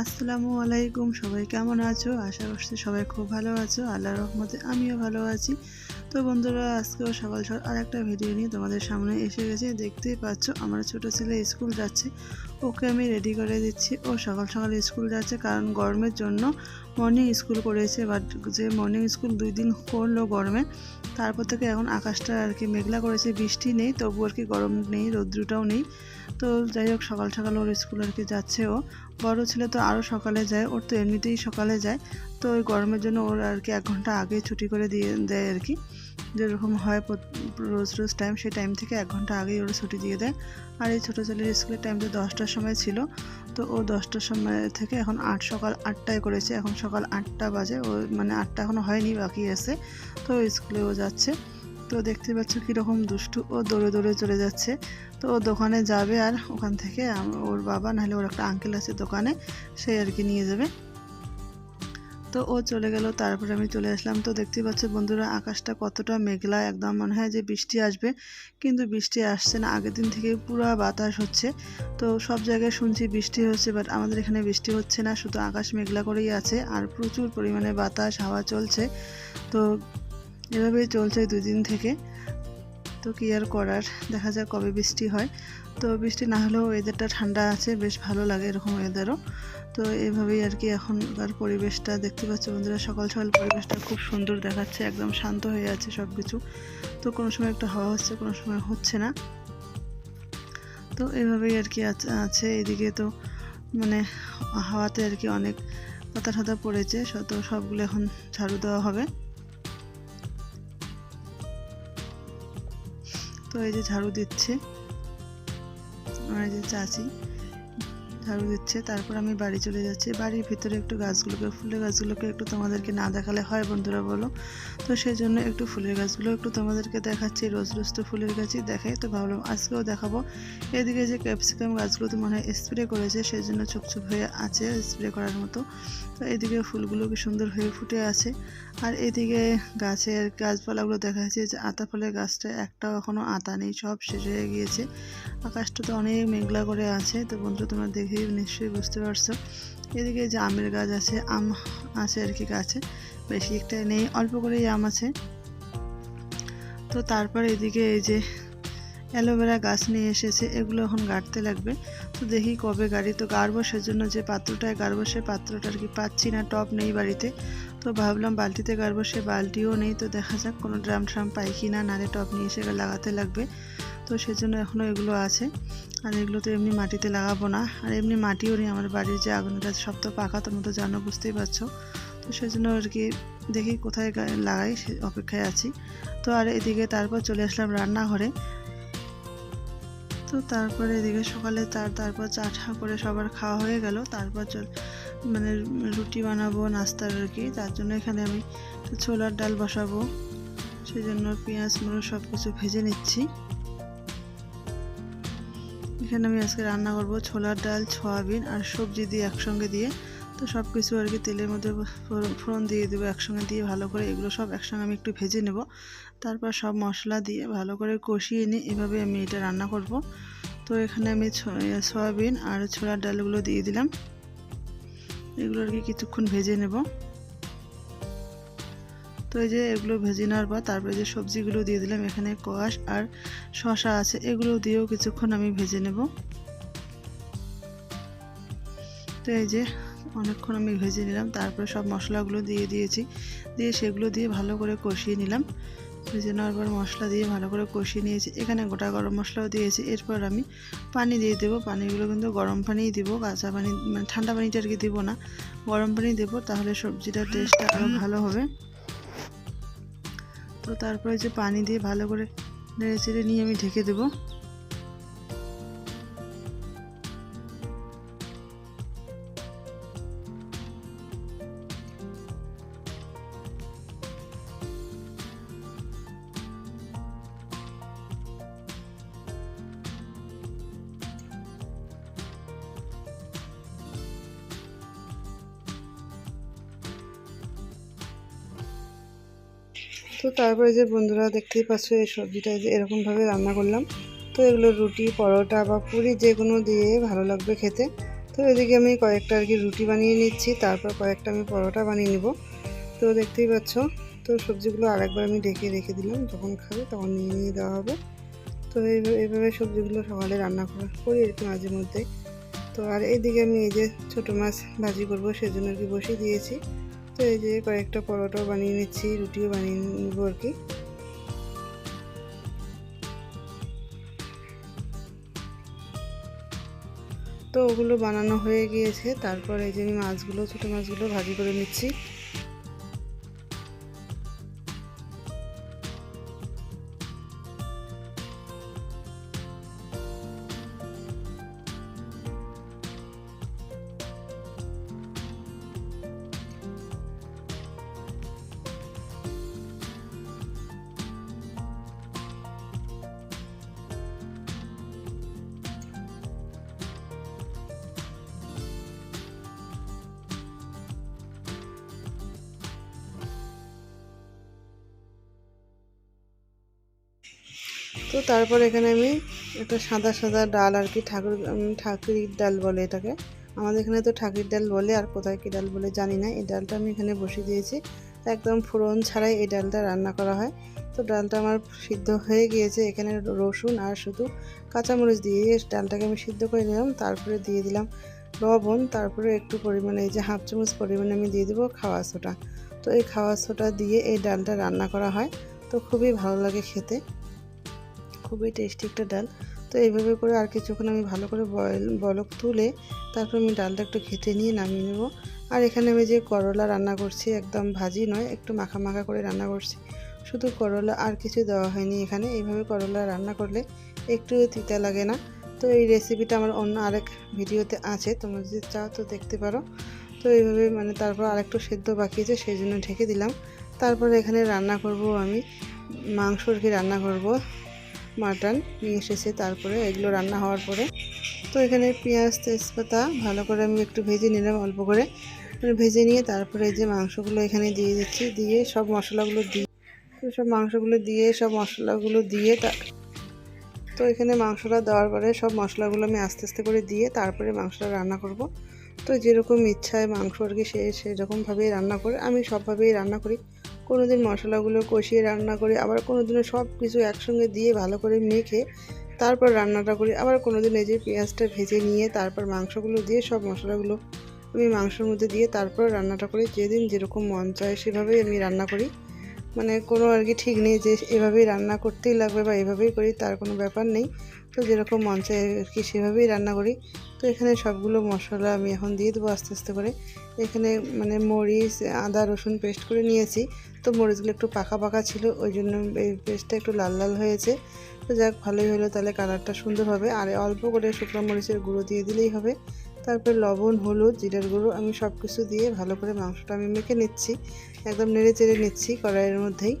আসসালামু আলাইকুম, সবাই কেমন আছো? আশা করছি সবাই খুব ভালো আছো। আল্লাহ রহমতে আমিও ভালো আছি। তো বন্ধুরা, আজকেও সকাল সকাল আর একটা ভিডিও নিয়ে তোমাদের সামনে এসে গেছে। দেখতেই পাচ্ছ, আমার ছোট ছেলে স্কুল যাচ্ছে। ওকে আমি রেডি করে দিচ্ছি। ও সকাল সকাল স্কুল যাচ্ছে কারণ গরমের জন্য মর্নিং স্কুল করেছে বাট যে মর্নিং স্কুল দুই দিন করল গরমে, তারপর থেকে এখন আকাশটা আর কি মেঘলা করেছে, বৃষ্টি নেই, তবু আর কি গরম নেই, রৌদ্রটাও নেই। তো যাই হোক, সকাল সকাল ওর স্কুল আর কি যাচ্ছে ও। বড় ছেলে তো আরও সকালে যায়, ওর তো এমনিতেই সকালে যায়। তো ওই গরমের জন্য ওর আর কি এক ঘণ্টা আগে ছুটি করে দিয়ে দেয় আর কি। যেরকম হয় রোজ রোজ টাইম সেই টাইম থেকে এক ঘণ্টা আগেই ওরা ছুটি দিয়ে দেয়। আর এই ছোটো ছেলের স্কুলের টাইম তো দশটার সময় ছিল। তো ও দশটার সময় থেকে এখন আট, সকাল আটটায় করেছে। এখন সকাল আটটা বাজে। ও মানে আটটা এখনও হয়নি, বাকি আছে। তো স্কুলে ও যাচ্ছে। তো দেখতে পাচ্ছ কীরকম দুষ্টু। ও দৌড়ে দৌড়ে চলে যাচ্ছে। তো ও দোকানে যাবে আর ওখান থেকে ওর বাবা, নাহলে ওর একটা আঙ্কেল আছে দোকানে, সে আর কি নিয়ে যাবে। তো ও চলে গেল, তারপরে আমি চলে আসলাম। তো দেখতে পাচ্ছ বন্ধুরা, আকাশটা কতটা মেঘলা, একদম মনে হয় যে বৃষ্টি আসবে, কিন্তু বৃষ্টি আসছে না। আগের দিন থেকে পুরো বাতাস হচ্ছে। তো সব জায়গায় শুনছি বৃষ্টি হচ্ছে বাট আমাদের এখানে বৃষ্টি হচ্ছে না, শুধু আকাশ মেঘলা করেই আছে, আর প্রচুর পরিমাণে বাতাস, হাওয়া চলছে। তো এভাবেই চলছে দুই দিন থেকে। তো কি আর করার, দেখা যাক কবে বৃষ্টি হয়। তো বৃষ্টি না হলেও ওয়েদারটা ঠান্ডা আছে, বেশ ভালো লাগে এরকম ওয়েদারও তো এইভাবেই আর কি এখনকার পরিবেশটা দেখতে পাচ্ছি বন্ধুরা সকাল সকাল পরিবেশটা খুব সুন্দর দেখাচ্ছে, একদম শান্ত হয়ে আছে সব কিছু তো কোনো সময় একটা হাওয়া হচ্ছে, কোনো সময় হচ্ছে না। তো এইভাবেই আর কি আছ- এদিকে তো মানে হাওয়াতে আর কি অনেক পাতা ঠাতা পড়েছে তো সবগুলো এখন ঝাড়ু দেওয়া হবে। তো এই যে ঝাড়ু দিচ্ছে। আমার এই যে চাচি। ঝাড়ু দিচ্ছে, তারপর আমি বাড়ি চলে যাচ্ছি। বাড়ির ভিতরে একটু গাছগুলোকে, ফুলের গাছগুলোকে একটু তোমাদেরকে না দেখালে হয় বন্ধুরা বলো। তো সেই জন্য একটু ফুলের গাছগুলো একটু তোমাদেরকে দেখাচ্ছি, রোজ রোজ তো ফুলের গাছই দেখাই। তো ভাবলাম আজকেও দেখাবো। এদিকে যে ক্যাপসিকাম গাছগুলো তো মনে হয় স্প্রে করেছে, সেই জন্য ছোপ হয়ে আছে স্প্রে করার মতো। তো এদিকে ফুলগুলো কি সুন্দর হয়ে ফুটে আছে। আর এদিকে গাছের গাছপালাগুলো দেখা যাচ্ছে যে আতা ফলের গাছটা, একটাও এখনও আতা নেই, সব শেষ হয়ে গিয়েছে। আকাশটা তো অনেক মেঘলা করে আছে। তো বন্ধু তোমরা দেখে নিশ্চয়ই বুঝতে পারছ। এদিকে যে আমের গাছ আছে, আম আছে আর কি গাছে, বেশি একটা নেই, অল্প করেই আম আছে। তো তারপর এদিকে এই যে অ্যালোভেরা গাছ নিয়ে এসেছে, এগুলো এখন গাড়তে লাগবে। তো দেখি কবে গাড়ি তো গাড়বো, সেজন্য যে পাত্রটায় গাড়বো, সে পাত্রটা আর কি পাচ্ছি না, টপ নেই বাড়িতে। তো ভাবলাম বালতিতে গাড়বো, সে বালতিও নেই, তো দেখা যাক কোনো ড্রাম ট্রাম পাই কি না নারে টপ নিয়ে এসে লাগাতে লাগবে। তো সেজন্য এখনও এগুলো আছে। আর এগুলো তো এমনি মাটিতে লাগাবো না। আর এমনি মাটিও নেই আমার বাড়ির যে আগুনটা, সব তো পাকা তোমরা তো জানো, বুঝতেই পারছ। তো সেজন্য আর কি দেখি কোথায় লাগাই, সে অপেক্ষায় আছি। তো আর এদিকে তারপর চলে আসলাম রান্নাঘরে। তো তারপরে এদিকে সকালে তার, তারপর চা ঠা করে সবার খাওয়া হয়ে গেল। তারপর মানে রুটি বানাবো, নাস্তার আর কি। তার জন্য এখানে আমি ছোলার ডাল বসাবো। সেই জন্য পেঁয়াজ, মরিচ সব কিছু ভেজে নিচ্ছি। এখানে আমি আজকে রান্না করব ছোলার ডাল, সয়াবিন আর সবজি দিয়ে একসঙ্গে দিয়ে। তো সব কিছু আর কি তেলের মধ্যে ফোড়ন- দিয়ে দেবো, একসঙ্গে দিয়ে ভালো করে এগুলো সব একসঙ্গে আমি একটু ভেজে নেব। তারপর সব মশলা দিয়ে ভালো করে কষিয়ে নিয়ে এভাবে আমি এটা রান্না করব। তো এখানে আমি সয়াবিন আর ছোলার ডালগুলো দিয়ে দিলাম। এগুলো আর কি কিছুক্ষণ ভেজে নেব। তো এই যে এগুলো ভেজে নেওয়ার পর তারপরে যে সবজিগুলো দিয়ে দিলাম, এখানে কোয়াশ আর শশা আছে, এগুলো দিয়েও কিছুক্ষণ আমি ভেজে নেব। তো এই যে অনেকক্ষণ আমি ভেজে নিলাম, তারপরে সব মশলাগুলো দিয়ে দিয়েছি, দিয়ে সেগুলো দিয়ে ভালো করে কষিয়ে নিলাম। ভেজে নেওয়ার পর মশলা দিয়ে ভালো করে কষিয়ে নিয়েছি, এখানে গোটা গরম মশলাও দিয়েছি, এরপর আমি পানি দিয়ে দেবো, পানিগুলো কিন্তু গরম পানিই দিব, কাঁচা পানি মানে ঠান্ডা পানিটা আর কি দেবো না, গরম পানি দেবো, তাহলে সবজিটার টেস্টটা আরও ভালো হবে। তারপরে যে পানি দিয়ে ভালো করে নেড়ে চেড়ে নিয়ে আমি ঢেকে দেবো। তো তারপরে যে বন্ধুরা দেখতেই পাচ্ছ, এই সবজিটা যে এরকমভাবে রান্না করলাম। তো এগুলো রুটি, পরোটা বা পুরি যে কোনো দিয়ে ভালো লাগবে খেতে। তো এদিকে আমি কয়েকটা আর কি রুটি বানিয়ে নিচ্ছি, তারপর কয়েকটা আমি পরোটা বানিয়ে নেব। তো দেখতেই পাচ্ছ, তো সবজিগুলো আরেকবার আমি ডেকে রেখে দিলাম, যখন খাবে তখন নিয়ে নিয়ে দেওয়া হবে। তো এইভাবে সবজিগুলো সকালে রান্না করা করি আর কি মাঝে মধ্যে। তো আর এইদিকে আমি এই যে ছোটো মাছ ভাজি করব, সেজন্য আর কি বসিয়ে দিয়েছি। তো এই যে কয়েকটা পরোটাও বানিয়ে নিচ্ছি, রুটিও বানিয়ে নিব আর কি। তো ওগুলো বানানো হয়ে গিয়েছে, তারপর এই যে আমি মাছগুলো, ছোটো মাছগুলো ভাজি করে নিচ্ছি। তো তারপর এখানে আমি একটা সাদা সাদা ডাল আর কি ঠাকুর ঠাকুরির ডাল বলে এটাকে। আমাদের এখানে তো ঠাকুর ডাল বলে, আর কোথায় কী ডাল বলে জানি না। এই ডালটা আমি এখানে বসিয়ে দিয়েছি। একদম ফোড়ন ছাড়াই এই ডালটা রান্না করা হয়। তো ডালটা আমার সিদ্ধ হয়ে গিয়েছে। এখানে রসুন আর শুধু কাঁচামরিচ দিয়ে ডালটাকে আমি সিদ্ধ করে নিলাম। তারপরে দিয়ে দিলাম লবণ। তারপরে একটু পরিমাণে এই যে হাফ চামচ পরিমাণে আমি দিয়ে দেবো খাওয়া সোটা তো এই খাওয়া সোটা দিয়ে এই ডালটা রান্না করা হয়। তো খুবই ভালো লাগে খেতে। খুবই টেস্টি একটা ডাল। তো এইভাবে করে আর কিছুক্ষণ আমি ভালো করে বয়েল, বলক তুলে তারপর আমি ডালটা একটু খেতে নিয়ে নামিয়ে নেব। আর এখানে আমি যে করলা রান্না করছি একদম ভাজি নয়, একটু মাখা মাখা করে রান্না করছি। শুধু করলা আর কিছু দেওয়া হয়নি এখানে। এইভাবে করলা রান্না করলে একটু তিতা লাগে না। তো এই রেসিপিটা আমার অন্য আরেক ভিডিওতে আছে, তোমরা যদি চাও তো দেখতে পারো। তো এইভাবে মানে তারপর আরেকটু সেদ্ধ বাকি আছে, সেই জন্য ঢেকে দিলাম। তারপর এখানে রান্না করব আমি মাংস কি রান্না করব? মাটন নিয়ে এসেছে তারপরে এগুলো রান্না হওয়ার পরে। তো এখানে পেঁয়াজ, তেজপাতা ভালো করে আমি একটু ভেজে নিলাম অল্প করে। ভেজে নিয়ে তারপরে যে মাংসগুলো এখানে দিয়ে দিচ্ছি, দিয়ে সব মশলাগুলো দিয়ে সব মাংসগুলো দিয়ে, সব মশলাগুলো দিয়ে তা তো এখানে মাংসটা দেওয়ার পরে সব মশলাগুলো আমি আস্তে আস্তে করে দিয়ে তারপরে মাংসটা রান্না করব। তো যেরকম ইচ্ছায় মাংস আর কি সে সেরকমভাবেই রান্না করে আমি সবভাবেই রান্না করি। কোনো দিন মশলাগুলো কষিয়ে রান্না করি, আবার কোনো দিনও সব কিছু একসঙ্গে দিয়ে ভালো করে মেখে তারপর রান্নাটা করি। আবার কোনো দিন এই যে পেঁয়াজটা ভেজে নিয়ে তারপর মাংসগুলো দিয়ে সব মশলাগুলো আমি মাংসের মধ্যে দিয়ে তারপর রান্নাটা করি। যেদিন যেরকম মন চায় সেভাবেই আমি রান্না করি। মানে কোনো আর কি ঠিক নেই যে এভাবেই রান্না করতেই লাগবে বা এভাবেই করি, তার কোনো ব্যাপার নেই। তো যেরকম মন চায় আর কি সেভাবেই রান্না করি। তো এখানে সবগুলো মশলা আমি এখন দিয়ে দেবো আস্তে আস্তে করে। এখানে মানে মরিচ, আদা, রসুন পেস্ট করে নিয়েছি। তো মরিচগুলো একটু পাকা পাকা ছিল, ওই জন্য এই পেস্টটা একটু লাল লাল হয়েছে। তো যাক, ভালোই হলো, তাহলে কালারটা সুন্দর হবে। আর অল্প করে শুকনো মরিচের গুঁড়ো দিয়ে দিলেই হবে। তারপর লবণ, হলুদ, জিরের গুঁড়ো, আমি সব কিছু দিয়ে ভালো করে মাংসটা আমি মেখে নিচ্ছি। একদম নেড়ে চেড়ে নিচ্ছি কড়াইয়ের মধ্যেই।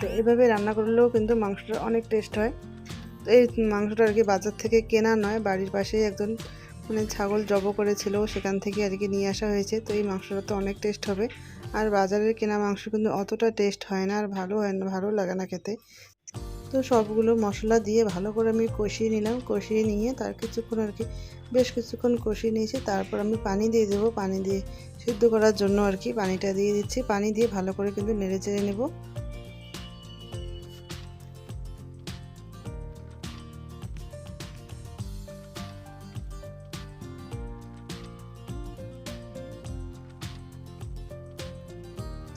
তো এভাবে রান্না করলেও কিন্তু মাংসটা অনেক টেস্ট হয়। তো এই মাংসটা আর কি বাজার থেকে কেনা নয়, বাড়ির পাশেই একজন মানে ছাগল জব করেছিল, সেখান থেকে আর কি নিয়ে আসা হয়েছে। তো এই মাংসটা তো অনেক টেস্ট হবে। আর বাজারের কেনা মাংস কিন্তু অতটা টেস্ট হয় না, আর ভালো হয় না, ভালো লাগে না খেতে। তো সবগুলো মশলা দিয়ে ভালো করে আমি কষিয়ে নিলাম। কষিয়ে নিয়ে তার কিছুক্ষণ আর কি বেশ কিছুক্ষণ কষিয়ে নিয়েছি। তারপর আমি পানি দিয়ে দেবো। পানি দিয়ে সিদ্ধ করার জন্য আর কি পানিটা দিয়ে দিচ্ছি। পানি দিয়ে ভালো করে কিন্তু নেড়ে চেড়ে নেব।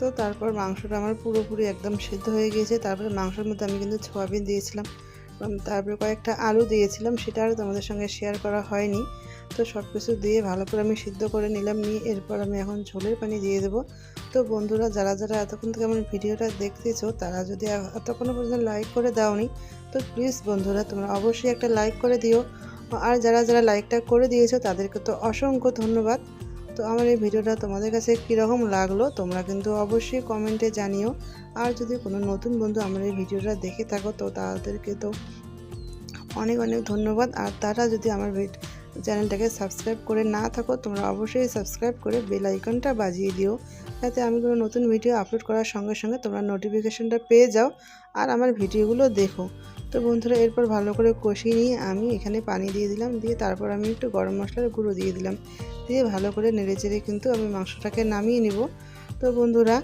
তো তারপর মাংসটা আমার পুরোপুরি একদম সিদ্ধ হয়ে গিয়েছে। তারপরে মাংসের মধ্যে আমি কিন্তু সোয়াবিন দিয়েছিলাম। তারপরে কয়েকটা আলু দিয়েছিলাম, সেটা আর তোমাদের সঙ্গে শেয়ার করা হয়নি। তো সব কিছু দিয়ে ভালো করে আমি সিদ্ধ করে নিলাম, নিয়ে এরপর আমি এখন ঝোলের পানি দিয়ে দেবো। তো বন্ধুরা, যারা যারা এতক্ষণ থেকে আমার ভিডিওটা দেখতেছো, তারা যদি এতক্ষণও পর্যন্ত লাইক করে দাওনি, তো প্লিজ বন্ধুরা, তোমরা অবশ্যই একটা লাইক করে দিও। আর যারা যারা লাইকটা করে দিয়েছ, তাদেরকে তো অসংখ্য ধন্যবাদ। তো আমার এই ভিডিওটা তোমাদের কাছে কীরকম লাগল, তোমরা কিন্তু অবশ্যই কমেন্টে জানিও। আর যদি কোনো নতুন বন্ধু আমার এই ভিডিওটা দেখে থাকো, তো তাদেরকে তো অনেক অনেক ধন্যবাদ। আর তারা যদি আমার চ্যানেলটাকে সাবস্ক্রাইব করে না থাকো, তোমরা অবশ্যই সাবস্ক্রাইব করে বেল আইকনটা বাজিয়ে দিও। যাতে আমি কোনো নতুন ভিডিও আপলোড করার সঙ্গে সঙ্গে তোমরা নোটিফিকেশনটা পেয়ে যাও, আর আমার ভিডিওগুলো দেখো। তো বন্ধুরা, এরপর ভালো করে কষিয়ে নিয়ে আমি এখানে পানি দিয়ে দিলাম। দিয়ে তারপর আমি একটু গরম মশলার গুঁড়ো দিয়ে দিলাম। দিয়ে ভালো করে নেড়ে চেড়ে কিন্তু আমি মাংসটাকে নামিয়ে নেব। তো বন্ধুরা,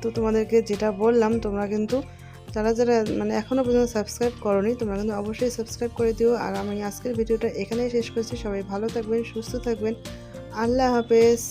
তো তোমাদেরকে যেটা বললাম, তোমরা কিন্তু যারা যারা মানে এখনও পর্যন্ত সাবস্ক্রাইব করনি, তোমরা কিন্তু অবশ্যই সাবস্ক্রাইব করে দিও। আর আমি আজকের ভিডিওটা এখানেই শেষ করছি। সবাই ভালো থাকবেন, সুস্থ থাকবেন। আল্লাহ হাফেজ।